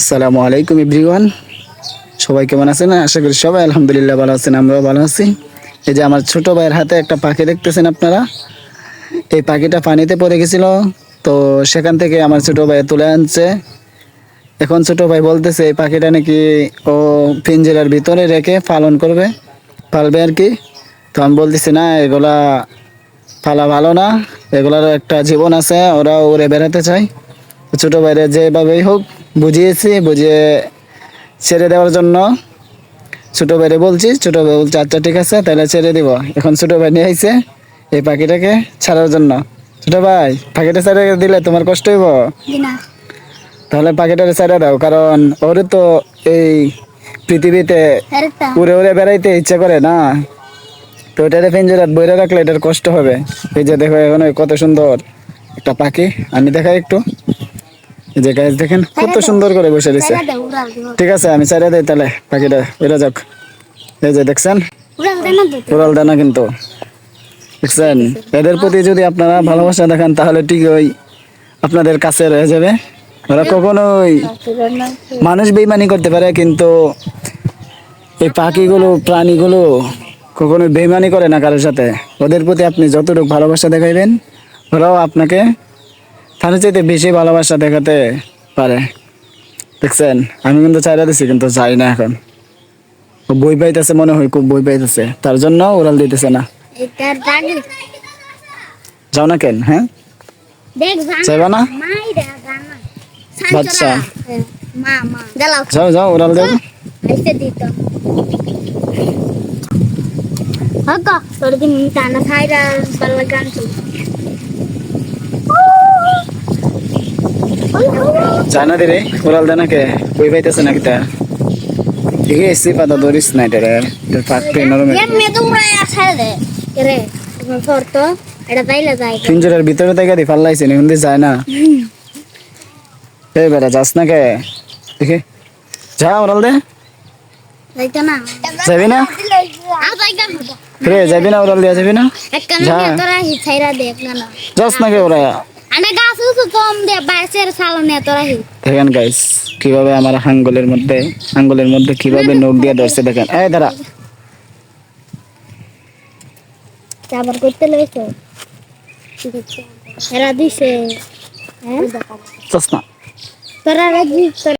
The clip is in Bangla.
আসসালামু আলাইকুম এভরিওয়ান। সবাই কেমন আছেন? আশা করি সবাই আলহামদুলিল্লাহ ভালো আছেন, আমরাও ভালো আছি। এই যে আমার ছোট ভাইয়ের হাতে একটা পাখি দেখতেছেন আপনারা। এই পাখিটা পানিতে পড়ে গেছিল, তো সেখান থেকে আমার ছোট ভাই তুলে আনছে। এখন ছোট ভাই বলতেছে, এই পাখিটা নাকি ও পিঞ্জেরার ভিতরে রেখে পালন করবে, পালবে আর কি? তো আমি বলতেছি, না, এগুলা পালা ভালো না। এগুলার একটা জীবন আছে ওরা ওরে বেড়াতে চায়। ছোট ভাইরে যেভাবেই হোক বুঝিয়েছি বুঝিয়ে ছেড়ে দেওয়ার জন্য। ছোট ভাইরে বলছি ছোট ভাই বলছে আচ্ছা ঠিক আছে তাহলে ছেড়ে দিব। এখন ছোট ভাই নিয়ে আইছে এই পাখিটাকে ছাড়ার জন্য। ছোট ভাই পাখিটা ছেড়ে দিলে তোমার কষ্ট হইব? তাহলে পাখিটাকে ছেড়ে দাও কারণ ওর তো এই পৃথিবীতে উড়ে উড়ে বেড়াইতে ইচ্ছা করে না। তো ওটারে পিঞ্জরাত বইরে রাখলে এটার কষ্ট হবে। এই যে দেখো এখন কত সুন্দর একটা পাখি। আমি দেখাই একটু। যে গাছ দেখেন কত সুন্দর করে বসে ঠিক আছে আমি ছেড়ে দিই তাহলে পাখিটা বেরো যাক। এই যে দেখছেন? উড়াল দানা কিন্তু। দেখছেন? এদের প্রতি যদি আপনারা ভালোবাসা দেখান তাহলে ঠিক ওই আপনাদের কাছে রয়ে যাবে। ওরা কখনোই মানুষ বেইমানি করতে পারে কিন্তু এই পাখিগুলো প্রাণীগুলো কখনো বেইমানি করে না কারোর সাথে। ওদের প্রতি আপনি যতটুকু ভালোবাসা দেখাইবেন ওরাও আপনাকে তার চাইতে বেশি ভালোবাসা দেখাতে পারে। দেখছেন? আমি কিন্তু চাইরা দিছি কিন্তু চাই না এখন। বই পাইতেছে মনে হয় খুব বই পাইতেছে। তার জন্য ওরাল দিতেছে না। যাও না কেন হ্যাঁ? চাইবা না? বাচ্চা। যাও যাও ওরাল দেবো হকা তোর দিন টানা ছাইরা বাল্লা গান জানা দে রে ওরাল দে নাকে বই পাইতেছে নাকি তা ঠিক আছে পাতা ধরিস না এটা রে। তোর পেয়ে নরম রে তো এটা তাইলে যাই পিঞ্জরের ভিতরে থেকে দি ফাল্লাইছে এখন দিয়ে যায় না। এই বেটা যাস না কে? দেখে। যা ওরাল দে। যাইতো না। যাবি না? রে যাবি না ওরাল দিয়া যাবি না? যা। না না। যাস না কে ওরা আনে গাছ উসু কম দে বাইসের সালনে তোরা হি দেখেন গাইস কীভাবে আমার আঙ্গুলের মধ্যে আঙ্গুলের মধ্যে কীভাবে নখ দিয়ে ধরছে দেখেন। এই দাঁড়া। চাবার করতে লইছো এরা দিছে। হ্যাঁ? যাস তোরা রাজি